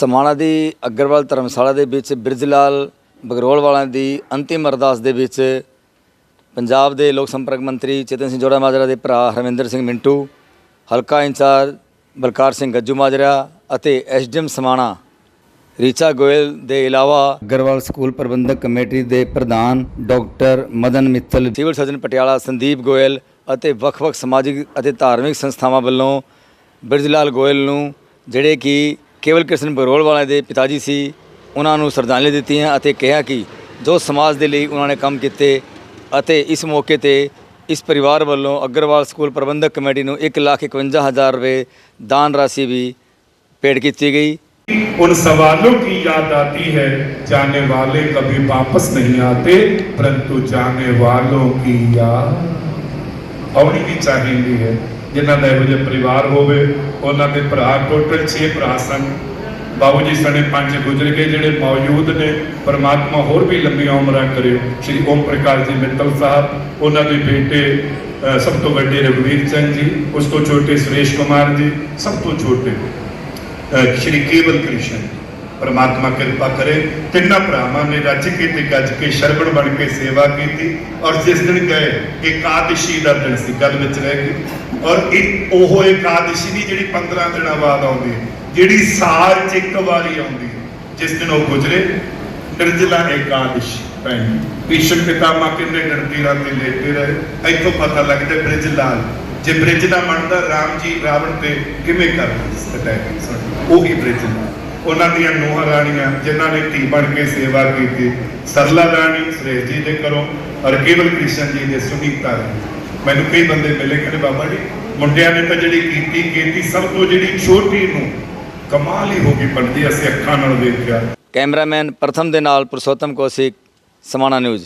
ਸਮਾਣਾ ਦੀ ਅਗਰਵਾਲ ਧਰਮਸ਼ਾਲਾ ਦੇ ਵਿੱਚ ਬਿਰਜਲਾਲ ਬਗਰੋਲ ਵਾਲਿਆਂ ਦੀ ਅੰਤਿਮ ਅਰਦਾਸ ਦੇ ਵਿੱਚ ਪੰਜਾਬ ਦੇ ਲੋਕ ਸੰਪਰਕ ਮੰਤਰੀ ਚੇਤਨ ਸਿੰਘ ਜੋੜਾ ਮਾਜਰਾ ਦੇ ਭਰਾ ਹਰਮਿੰਦਰ ਸਿੰਘ ਮਿੰਟੂ ਹਲਕਾ ਇੰਚਾਰਜ ਬਲਕਾਰ ਸਿੰਘ ਗੱਜੂ ਮਾਜਰਾ ਅਤੇ ਐਸਡੀਐਮ ਸਮਾਣਾ ਰੀਚਾ ਗੋਇਲ ਦੇ ਇਲਾਵਾ ਅਗਰਵਾਲ ਸਕੂਲ ਪ੍ਰਬੰਧਕ ਕਮੇਟੀ ਦੇ ਪ੍ਰਧਾਨ doctor Madan Mittal civil surgeon Patiala Sandeep Goyal ਅਤੇ ਵੱਖ-ਵੱਖ ਸਮਾਜਿਕ ਅਤੇ ਧਾਰਮਿਕ ਸੰਸਥਾਵਾਂ ਵੱਲੋਂ ਬਿਰਜਲਾਲ ਗੋਇਲ ਨੂੰ ਜਿਹੜੇ ਕਿ ਕੇਵਲ ਕ੍ਰਿਸ਼ਨ ਬਰੋਲ ਵਾਲਿਆਂ ਦੇ ਪਿਤਾ ਜੀ ਸੀ ਉਹਨਾਂ ਨੂੰ ਸ਼ਰਧਾਂਜਲੀ ਦਿੱਤੀਆਂ ਅਤੇ ਕਿਹਾ ਕਿ ਜੋ ਸਮਾਜ ਦੇ ਲਈ ਉਹਨਾਂ ਨੇ ਕੰਮ ਕੀਤੇ ਅਤੇ ਇਸ ਮੌਕੇ ਤੇ ਇਸ ਪਰਿਵਾਰ ਵੱਲੋਂ ਅਗਰਵਾਲ ਸਕੂਲ ਪ੍ਰਬੰਧਕ ਕਮੇਟੀ ਨੂੰ 151000 ਰੁਪਏ ਦਾਨ ਰਾਸ਼ੀ ਵੀ ਭੇਟ ਕੀਤੀ ਗਈ उन सवालों की याद आती है जाने वाले कभी वापस नहीं आते परंतु जाने वालों की याद ਆਉਣੀ ਵੀ ਚਾਹੀਦੀ ਹੈ ਜਿਨ੍ਹਾਂ ਦਾ ਇਹੋ ਜਿਹਾ ਪਰਿਵਾਰ ਹੋਵੇ, ਉਹਨਾਂ ਦੇ ਭਰਾ ਟੋਟਲ 6 ਭਰਾ ਸਨ। ਬਾਬੂ ਜੀ ਸਣੇ ਪੰਜ ਗੁਜ਼ਰ ਗਏ, ਜਿਹੜੇ ਮੌਜੂਦ ਨੇ, ਪਰਮਾਤਮਾ ਹੋਰ ਵੀ ਲੰਬੀਆਂ ਉਮਰਾਂ ਕਰੇ ਸ਼੍ਰੀ ਓਮ ਪ੍ਰਕਾਸ਼ ਜੀ ਮਿੱਤਲ ਸਾਹਿਬ, ਉਹਨਾਂ ਦੇ ਬੇਟੇ ਸਭ ਤੋਂ ਵੱਡੇ ਰਘਵੀਰ ਚੰਦ ਜੀ, ਉਸ ਤੋਂ ਛੋਟੇ ਸੁਰੇਸ਼ ਕੁਮਾਰ ਜੀ, ਸਭ ਤੋਂ ਛੋਟੇ ਸ਼੍ਰੀ ਕੇਵਲ ਕ੍ਰਿਸ਼ਨ। ਪਰਮਾਤਮਾ ਕਿਰਪਾ ਕਰੇ। ਤਿੰਨਾਂ ਭਰਾਵਾਂ ਨੇ ਰੱਜ ਕੇ ਤੇ ਗੱਜ ਕੇ ਸ਼ਰਬਣ ਬਣ ਕੇ ਸੇਵਾ ਕੀਤੀ ਔਰ ਜਿਸ ਦਿਨ ਗਏ, ਇਕਾਦਸ਼ੀ ਦਾ ਦਿਨ ਸੀ, ਗੱਲ ਵਿੱਚ ਰਹਿ ਗਈ। ਔਰ ਇਹ ਉਹ ਇਕਾਦਸ਼ੀ ਨਹੀਂ ਜਿਹੜੀ 15 ਦਿਨਾਂ ਬਾਅਦ ਆਉਂਦੀ, ਜਿਹੜੀ ਸਾਲ 'ਚ ਇੱਕ ਵਾਰੀ ਆਉਂਦੀ। ਜਿਸ ਦਿਨ ਉਹ ਗੁਜਰੇ, ਨਿਰਜਲਾ ਇਕਾਦਸ਼ੀ ਪੈਣੀ। ਭੀਸ਼ਮ ਪਿਤਾਮਾ ਕਿੰਨੇ ਡਰਤੀਰਾਂ ਤੇ ਲੇਟੇ ਰਹੇ। ਇੱਥੋਂ ਪਤਾ ਲੱਗਦਾ ਬ੍ਰਿਜ ਲਾਲ, ਜੇ ਬ੍ਰਿਜ ਨਾ ਮੰਨਦਾ ਰਾਮ ਜੀ ਰਾਵਣ ਤੇ ਕਿਵੇਂ ਕਰ ਅਟੈਕ ਉਹੀ ਬ੍ਰਿਜ ਲਾਲ। ਉਹਨਾਂ ਦੀਆਂ ਨੂੰਹਾਂ ਰਾਣੀਆਂ ਜਿਨ੍ਹਾਂ ਨੇ ਧੀ ਬਣ ਕੇ ਸੇਵਾ ਕੀਤੀ। ਸਰਲਾ ਰਾਣੀ ਸੁਰੇਸ਼ ਜੀ ਦੇ ਘਰੋਂ ਔਰ ਕੇਵਲ ਕ੍ਰਿਸ਼ਨ ਜੀ ਦੇ ਸੁਨੀਤਾ ਰਾਣੀ ਮੈਨੂੰ ਕਈ ਬੰਦੇ ਮਿਲੇ, ਕਹਿੰਦੇ, ਬਾਬਾ ਜੀ, ਮੁੰਡਿਆਂ ਨੇ ਤਾਂ ਜਿਹੜੀ ਕੀਤੀ ਕੀਤੀ, ਸਭ ਤੋਂ ਜਿਹੜੀ ਛੋਟੀ ਨੂੰ ਕਮਾਲ ਹੀ ਹੋ ਗਈ ਪੰਡੀ ਅਸੀਂ ਅੱਖਾਂ ਨਾਲ ਵੇਖਿਆ। ਕੈਮਰਾਮੈਨ ਪ੍ਰਥਮ ਦੇ ਨਾਲ ਪੁਰਸ਼ੋਤਮ ਕੌਸ਼ਿਕ, ਸਮਾਣਾ ਨਿਊਜ਼।